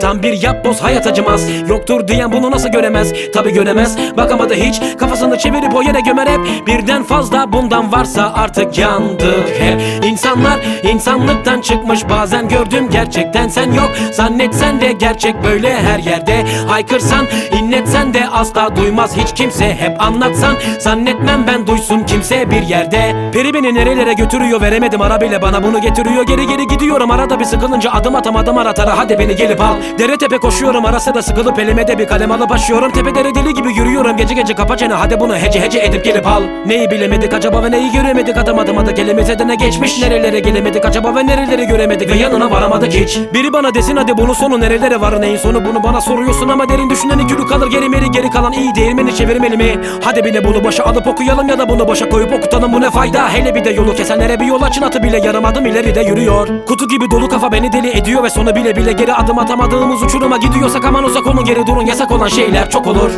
Tam bir yapboz hayat acımaz. Yoktur diyen bunu nasıl göremez? Tabi göremez. Bakamadı hiç. Kafasını çevirip o yere gömer hep. Birden fazla bundan varsa artık yandık hep. İnsanlar insanlıktan çıkmış. Bazen gördüm gerçekten sen yok. Zannetsen de gerçek böyle her yerde. Haykırsan inletsen de asla duymaz. Hiç kimse Hep anlatsan. Zannetmem ben duysun kimse bir yerde. Peri beni nerelere götürüyor veremedim. Ara bile bana bunu getiriyor. Geri geri gidiyorum. Arada bir sıkılınca adım atamadım aratara. Hadi beni gelip al Dere tepe koşuyorum arası da sıkılıp elime de bir kalem alıp açıyorum. Tepelere deli gibi yürüyorum gece gece kapa çene. Hadi bunu hece hece edip gelip al. Neyi bilemedik acaba ve neyi göremedik? Adam adım adı elimize de ne geçmiş. Nerelere gelemedik acaba ve nereleri göremedik? Ve yanına varamadık hiç. Biri bana desin hadi bunun sonu nerelere var? Neyin sonu? Bunu bana soruyorsun ama derin düşünen iki kalır. Geri meri geri kalan iyi değirmeni çevirmeli mi? Hadi bir de bunu başa alıp okuyalım ya da bunu boşa koyup okutalım. Bu ne fayda? Hele bir de yolu kesenlere bir yol açın. Atı bile yarım adım ileride yürüyor. Kutu gibi dolu kafa beni deli ediyor ve sonu bile bile geri adım atamadığımız uçuruma gidiyorsak aman uzak olun geri durun. Yasak olan şeyler çok olur